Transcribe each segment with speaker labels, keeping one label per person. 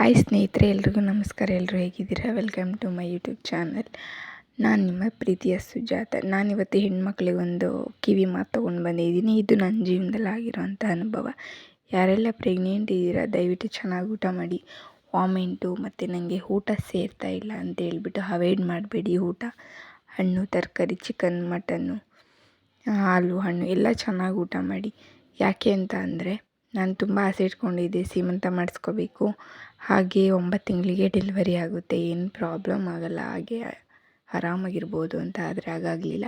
Speaker 1: Hi ಸ್ನೇಹಿತರೆ, ಎಲ್ರಿಗೂ ನಮಸ್ಕಾರ. ಎಲ್ಲರೂ ಹೇಗಿದ್ದೀರಾ? Welcome to my YouTube channel ನಾನು ನಿಮ್ಮ ಪ್ರೀತಿಯ ಸುಜಾತ. ನಾನಿವತ್ತು ಹೆಣ್ಮಕ್ಳಿಗೊಂದು ಕಿವಿ ಮಾತು ತೊಗೊಂಡು ಬಂದಿದ್ದೀನಿ. ಇದು ನನ್ನ ಜೀವನದಲ್ಲಿ ಆಗಿರೋಂಥ ಅನುಭವ. ಯಾರೆಲ್ಲ ಪ್ರೆಗ್ನೆಂಟ್ ಇದ್ದೀರಾ, ದಯವಿಟ್ಟು ಚೆನ್ನಾಗಿ ಊಟ ಮಾಡಿ. ವಾಮೆಂಟು ಮತ್ತು ನನಗೆ ಊಟ ಸೇರ್ತಾ ಇಲ್ಲ ಅಂತ ಹೇಳ್ಬಿಟ್ಟು ಅವಾಯ್ಡ್ ಮಾಡಬೇಡಿ. ಊಟ, ಹಣ್ಣು, ತರಕಾರಿ ಚಿಕನ್ ಮಟನ್ನು ಹಾಲು, ಹಣ್ಣು, ಎಲ್ಲ ಚೆನ್ನಾಗಿ ಊಟ ಮಾಡಿ. ಯಾಕೆ ಅಂತ ಅಂದರೆ ನಾನು ತುಂಬ ಆಸೆ ಇಟ್ಕೊಂಡಿದ್ದೆ, ಸೀಮಂತ ಮಾಡಿಸ್ಕೋಬೇಕು. ಹಾಗೆ ಒಂಬತ್ತು ತಿಂಗಳಿಗೆ ಡೆಲಿವರಿ ಆಗುತ್ತೆ, ಏನು ಪ್ರಾಬ್ಲಮ್ ಆಗಲ್ಲ, ಹಾಗೆ ಆರಾಮಾಗಿರ್ಬೋದು ಅಂತ ಆದರೆ ಹಾಗಾಗಲಿಲ್ಲ.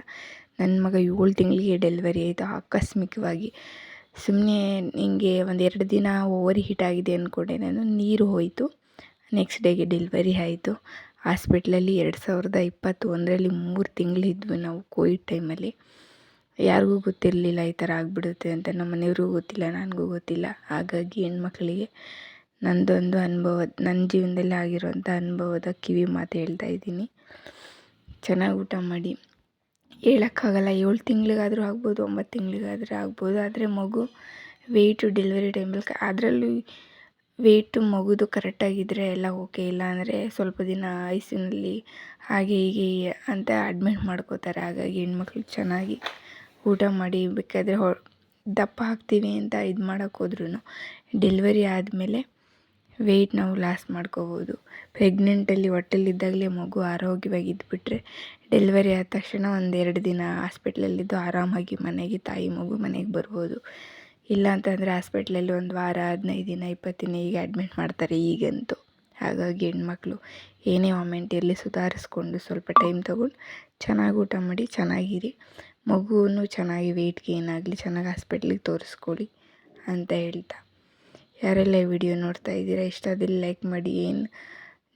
Speaker 1: ನನ್ನ ಮಗ ಏಳು ತಿಂಗಳಿಗೆ ಡೆಲಿವರಿ ಆಯಿತು, ಆಕಸ್ಮಿಕವಾಗಿ. ಸುಮ್ಮನೆ ನಿಮಗೆ ಒಂದು ಎರಡು ದಿನ ಓವರ್ ಹೀಟ್ ಆಗಿದೆ ಅಂದ್ಕೊಂಡೆ, ನಾನು ನೀರು ಹೋಯಿತು, ನೆಕ್ಸ್ಟ್ ಡೇಗೆ ಡೆಲಿವರಿ ಆಯಿತು. ಹಾಸ್ಪಿಟ್ಲಲ್ಲಿ ಎರಡು ಸಾವಿರದ ಇಪ್ಪತ್ತೊಂದರಲ್ಲಿ ಮೂರು ತಿಂಗಳಿದ್ವಿ ನಾವು ಕೋವಿಡ್ ಟೈಮಲ್ಲಿ. ಯಾರಿಗೂ ಗೊತ್ತಿರಲಿಲ್ಲ ಈ ಥರ ಆಗಿಬಿಡುತ್ತೆ ಅಂತ ನಮ್ಮ ಮನೆಯವ್ರಿಗೂ ಗೊತ್ತಿಲ್ಲ, ನನಗೂ ಗೊತ್ತಿಲ್ಲ. ಹಾಗಾಗಿ ಹೆಣ್ಮಕ್ಳಿಗೆ ನನ್ನದೊಂದು ಅನುಭವ ನನ್ನ ಜೀವನದಲ್ಲಿ ಆಗಿರೋಂಥ ಅನುಭವದ ಕಿವಿ ಮಾತು ಹೇಳ್ತಾ ಇದ್ದೀನಿ. ಚೆನ್ನಾಗಿ ಊಟ ಮಾಡಿ. ಹೇಳೋಕ್ಕಾಗಲ್ಲ, ಏಳು ತಿಂಗಳಿಗಾದರೂ ಆಗ್ಬೋದು, ಒಂಬತ್ತು ತಿಂಗಳಿಗಾದರೂ ಆಗ್ಬೋದು, ಆದರೆ ಮಗು ವೆಯ್ಟು ಡೆಲಿವರಿ ಟೈಮಲ್ಲಿ ಅದರಲ್ಲೂ ವೆಯ್ಟು ಮಗುದು ಕರೆಕ್ಟಾಗಿದ್ದರೆ ಎಲ್ಲ ಓಕೆ ಇಲ್ಲ ಅಂದರೆ ಸ್ವಲ್ಪ ದಿನ ಐಸಿನಲ್ಲಿ ಹಾಗೆ ಹೀಗೆ ಅಂತ ಅಡ್ಮಿಟ್ ಮಾಡ್ಕೋತಾರೆ. ಹಾಗಾಗಿ ಹೆಣ್ಮಕ್ಳು ಚೆನ್ನಾಗಿ ಊಟ ಮಾಡಿ ಬೇಕಾದರೆ ಹೊ, ದಪ್ಪ ಆಗ್ತೀವಿ ಅಂತ ಇದು ಮಾಡೋಕೆ ಹೋದ್ರೂ ಡೆಲಿವರಿ ಆದಮೇಲೆ ವೆಯ್ಟ್ ನಾವು ಲಾಸ್ ಮಾಡ್ಕೋಬೋದು. ಪ್ರೆಗ್ನೆಂಟಲ್ಲಿ ಹೊಟ್ಟೆಲಿದ್ದಾಗಲೇ ಮಗು ಆರೋಗ್ಯವಾಗಿ ಇದ್ದುಬಿಟ್ರೆ ಡೆಲಿವರಿ ಆದ ತಕ್ಷಣ ಒಂದೆರಡು ದಿನ ಹಾಸ್ಪಿಟ್ಲಲ್ಲಿದ್ದು ಆರಾಮಾಗಿ ಮನೆಗೆ ತಾಯಿ ಮಗು ಮನೆಗೆ ಬರ್ಬೋದು. ಇಲ್ಲ ಅಂತಂದರೆ ಹಾಸ್ಪಿಟ್ಲಲ್ಲಿ ಒಂದು ವಾರ, ಹದಿನೈದು ದಿನ, ಇಪ್ಪತ್ತು ದಿನ ಹೀಗೆ ಅಡ್ಮಿಟ್ ಮಾಡ್ತಾರೆ ಈಗಂತೂ. ಹಾಗಾಗಿ ಹೆಣ್ಮಕ್ಳು ಏನೇ ಮೊಮೆಂಟ್ ಇರಲಿ ಸುಧಾರಿಸ್ಕೊಂಡು ಸ್ವಲ್ಪ ಟೈಮ್ ತೊಗೊಂಡು ಚೆನ್ನಾಗಿ ಊಟ ಮಾಡಿ, ಚೆನ್ನಾಗಿರಿ. ಮಗುವನ್ನು ಚೆನ್ನಾಗಿ ವೆಯ್ಟ್ ಗೇನ್ ಆಗಲಿ, ಚೆನ್ನಾಗಿ ಹಾಸ್ಪಿಟ್ಲಿಗೆ ತೋರಿಸ್ಕೊಳ್ಳಿ ಅಂತ ಹೇಳ್ತಾ. ಯಾರೆಲ್ಲ ಈ ವಿಡಿಯೋ ನೋಡ್ತಾ ಇದ್ದೀರಾ, ಇಷ್ಟ ಆದಲ್ಲಿ ಲೈಕ್ ಮಾಡಿ. ಏನು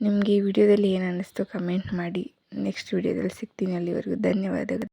Speaker 1: ನಿಮಗೆ ಈ ವಿಡಿಯೋದಲ್ಲಿ ಏನು ಅನ್ನಿಸ್ತು ಕಮೆಂಟ್ ಮಾಡಿ. ನೆಕ್ಸ್ಟ್ ವಿಡಿಯೋದಲ್ಲಿ ಸಿಗ್ತೀನಿ ಅಲ್ಲಿವರೆಗೂ. ಧನ್ಯವಾದಗಳು.